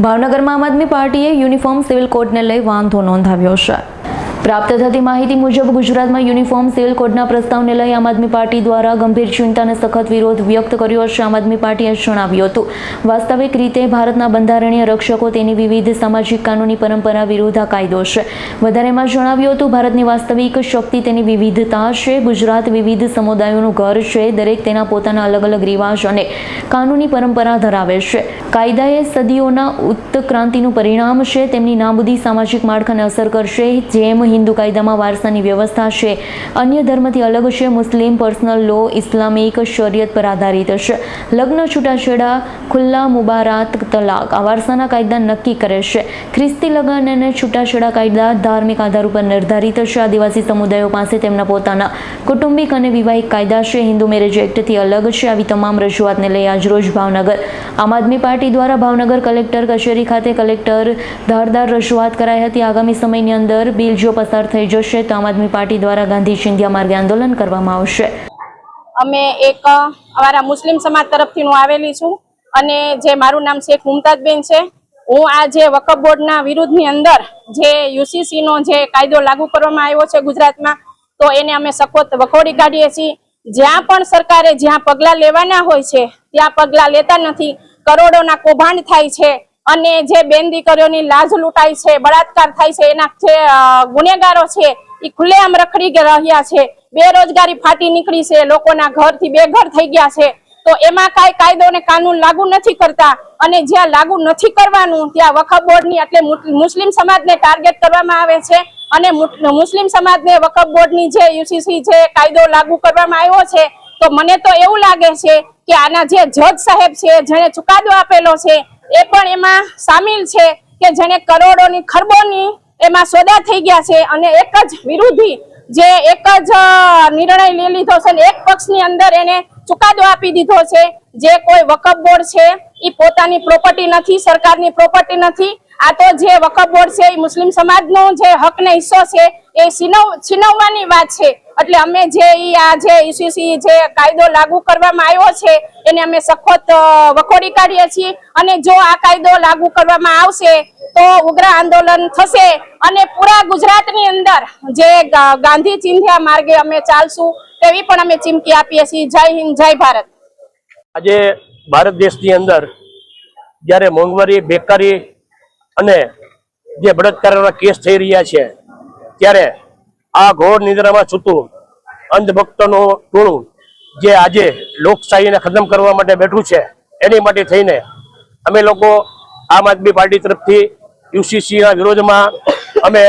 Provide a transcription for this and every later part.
ભાવનગરમાં આમ આદમી પાર્ટીએ યુનિફોર્મ સિવિલ કોડને લઈ વાંધો નોંધાવ્યો છે. પ્રાપ્ત થતી માહિતી મુજબ ગુજરાતમાં યુનિફોર્મ સિવિલ કોડના પ્રસ્તાવને લઈ આમ આદમી પાર્ટી દ્વારા ગંભીર ચિંતા અને સખત વિરોધ વ્યક્ત કર્યો છે આમ આદમી પાર્ટીએ જણાવ્યું હતું. વાસ્તવિક રીતે ભારતના બંધારણીય રક્ષકો તેની વિવિધ સામાજિક કાનૂની પરંપરા વિરુદ્ધ આ કાયદો છે. વધારેમાં જણાવ્યું હતું, ભારતની વાસ્તવિક શક્તિ તેની વિવિધતા છે. ગુજરાત વિવિધ સમુદાયોનું ઘર છે. દરેક તેના પોતાના અલગ અલગ રિવાજ અને કાનૂની પરંપરા ધરાવે છે. કાયદા એ સદીઓના ઉત્ક્રાંતિનું પરિણામ છે. તેમની નાબૂદી સામાજિક માળખાને અસર કરશે. જેમ હિન્દુ કાયદામાં વારસાની વ્યવસ્થા છે. અન્ય ધર્મથી અલગ છે. મુસ્લિમ, પર્સનલ લો, ઇસ્લામિક શરિયત પર આધારિત છે. લગ્ન છૂટાછેડા, ખુલ્લા મુબારાત તલાક આ વારસાના કાયદા નક્કી કરે છે. ખ્રિસ્તી લગ્ન અને છૂટાછેડા કાયદા ધાર્મિક આધાર ઉપર નિર્ધારિત છે. આદિવાસી સમુદાયો પાસે તેમના પોતાના કુટુંબિક અને વિવાહિક કાયદા છે. હિન્દુ મેરેજ એક્ટથી અલગ છે. આવી તમામ રજૂઆતને લઈ આજરોજ ભાવનગર. આમ આદમી પાર્ટી દ્વારા ભાવનગર કલેક્ટર કચેરી ખાતે કલેક્ટર ધારદાર રજૂઆત કરાઈ હતી. આગામી સમયની અંદર બિલ જો પસાર થઈ જશે, તો આમ આદમી પાર્ટી દ્વારા ગાંધી ચિંધ્યા માર્ગે આંદોલન કરવામાં આવશે. અમે એક, અમારા મુસ્લિમ સમાજ તરફથી હું આવેલી છું અને જે મારું નામ શેખ મુમતાજબેન છે, હું આ જે વકફ બોર્ડના વિરુદ્ધની અંદર જે યુસીસીનો જે કાયદો લાગુ કરવામાં આવ્યો છે ગુજરાતમાં, તો એને અમે સખોત વખોડી કાઢીએ છીએ. જ્યાં પણ સરકારે જ્યાં પગલાં લેવાના હોય છે, ત્યાં પગલાં લેતા નથી. કરોડોના કૌભાંડ થાય છે. અને જે બેન દીકરીઓની લાજ લૂંટાય છે, બળાત્કાર થાય છે, એના જે ગુનેગારો છે એ ખુલ્લેઆમ રખડી રહ્યા છે. બેરોજગારી ફાટી નીકળી છે, લોકોના ઘરથી બેઘર થઈ ગયા છે. તો એમાં કાંઈ કાયદો અને કાનૂન લાગુ નથી કરતા. અને જ્યાં લાગુ નથી કરવાનું, ત્યાં વકફ બોર્ડની એટલે મુસ્લિમ સમાજને ટાર્ગેટ કરવામાં આવે છે. અને મુસ્લિમ સમાજને વકફ બોર્ડની જે યુસીસી જે કાયદો લાગુ કરવામાં આવ્યો છે, તો મને તો એવું લાગે છે કે આના જે જજ સાહેબ છે, જેણે ચુકાદો આપેલો છે એ પણ એમાં સામેલ છે કે જેને કરોડોની ખરબોની એમાં સોદા થઈ ગયા છે અને એક જ વિરોધી જે એક જ નિર્ણય લઈ લીધો છે એક પક્ષની અંદર એને ચુકાદો આપી દીધો છે. જે કોઈ વકફ બોર્ડ છે એ પોતાની પ્રોપર્ટી નથી, સરકારની પ્રોપર્ટી નથી. આ તો જે વકફ બોર્ડ છે એ મુસ્લિમ સમાજનો જે હકનો હિસ્સો છે, એ છીનવ છીનવવાની વાત છે. એટલે અમે જે ઈ આ જે ઈસીસી જે કાયદો લાગુ કરવામાં આવ્યો છે, એને અમે સખત વખોડી કાઢીએ છીએ. અને જો આ કાયદો લાગુ કરવામાં આવશે, તો ઉગ્ર આંદોલન થશે. અને પૂરા ગુજરાતની અંદર જે ગાંધી ચિંધ્યા માર્ગે અમે ચાલશું, તેવી પણ અમે ચીમકી આપીએ છીએ. જય હિન્દ, જય ભારત. આજે ભારત દેશની અંદર જ્યારે મોંઘવારી, બેકારી અને જે બળાત્કારના કેસ થઈ રહ્યા છે, ત્યારે આ ઘોર નિદ્રામાં છૂટું અંધભક્તોનું ટોળું જે આજે લોકશાહીને ખતમ કરવા માટે બેઠું છે, એની માટે થઈને અમે લોકો આમ આદમી પાર્ટી તરફથી યુસીસીના વિરોધમાં અમે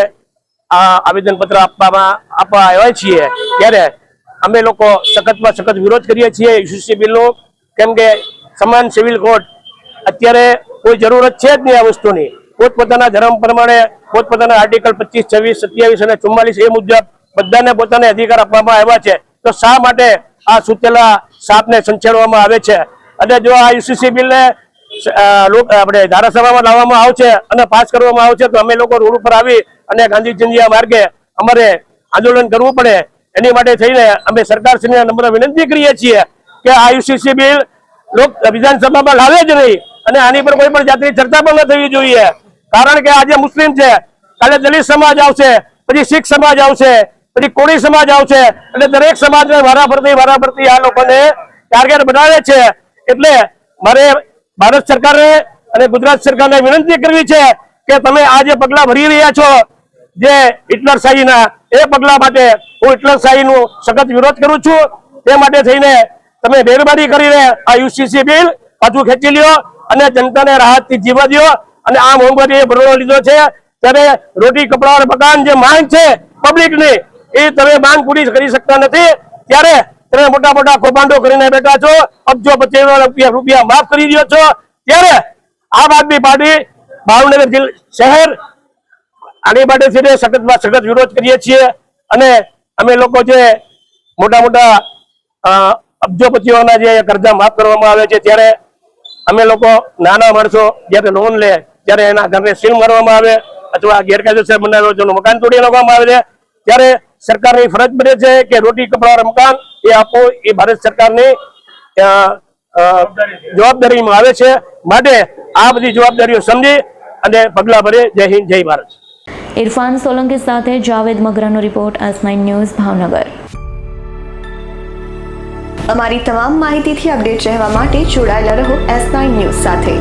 આ આવેદનપત્ર આપવામાં, આપવા આવ્યા છીએ. ત્યારે અમે લોકો સખતમાં સખત વિરોધ કરીએ છીએ યુસીસી બિલનો, કેમ કે સમાન સિવિલ કોડ અત્યારે કોઈ જરૂરત છે જ નહીં આ વસ્તુની. પોતપોતાના ધર્મ પ્રમાણે પોતપોતાના આર્ટિકલ પચીસ, છવ્વીસ, સત્યાવીસ અને ચુમ્માલીસ એ મુજબ બધાને પોતાને અધિકાર આપવામાં આવ્યા છે. તો શા માટે આ સૂતેલા સાપને સંછેડવામાં આવે છે? અને જો આ યુસીસી બિલને આપણે ધારાસભામાં લાવવામાં આવશે અને પાસ કરવામાં આવશે, તો અમે લોકો રોડ ઉપર આવી અને ગાંધી માર્ગે અમારે આંદોલન કરવું પડે. એની માટે થઈને અમે સરકારશ્રીને નમ્ર વિનંતી કરીએ છીએ કે આ યુસીસી બિલ લોક, વિધાનસભામાં લાવે જ નહીં. અને આની પર કોઈ પણ જાતની ચર્ચા પણ ન થવી જોઈએ. કારણ કે આજે મુસ્લિમ છે. કાલે દલિત સમાજ આવશે, પછી શીખ સમાજ આવશે, પછી કોળી સમાજ આવશે, એટલે દરેક સમાજને વારાફરતી વારાફરતી આ લોકોને ટાર્ગેટ બનાવે છે. એટલે મારે ભારત સરકારને અને ગુજરાત સરકારને વિનંતી કરવી છે કે તમે આ જે પગલા ભરી રહ્યા છો, જે હિટલર શાહીના, એ પગલા માટે હું હિટલર શાહીનું સખત વિરોધ કરું છું. તે માટે થઈને તમે મહેરબાની કરીને આ યુસીસી બિલ પાછું ખેંચી લ્યો અને જનતાને રાહતથી જીવવા દો અને આ મોમબત્તી ભરવાનો લીધો છે. ત્યારે રોટી, કપડા મકાન જે માંગ છે પબ્લિકની, એ તમે માંગ પૂરી કરી શકતા નથી. ત્યારે તમે મોટા મોટા કૌભાંડો કરીને બેઠા છો. અબજો પચીસ રૂપિયા રૂપિયા માફ કરી દો છો. ત્યારે આમ આદમી પાર્ટી ભાવનગર શહેર આની માટે તે સખતમાં સખત વિરોધ કરીએ છીએ. અને અમે લોકો જે મોટા મોટા અબજોપતિઓના જે કરજા માફ કરવામાં આવે છે, ત્યારે અમે લોકો નાના માણસો, જ્યારે લોન લે ત્યારે એના ઘરને સીલ મારવામાં આવે અથવા ગેરકાયદેસર બનાવેલો છે મકાન તોડી નાખવામાં આવે છે ત્યારે સરકારની ફરજ બને છે કે રોટી કપડા મકાન એ આપો એ ભારત સરકારની જવાબદારીમાં આવે છે. માટે આ બધી જવાબદારીઓ સમજી અને પગલા ભરે જય હિન્દ જય ભારત. ઇરફાન સોલંકી સાથે Javed મગરાનો report S nine news Bhavnagar. અમારી તમામ માહિતીથી અપડેટ રહેવા માટે જોડાયેલા રહો એસ નાઇન ન્યૂઝ સાથે.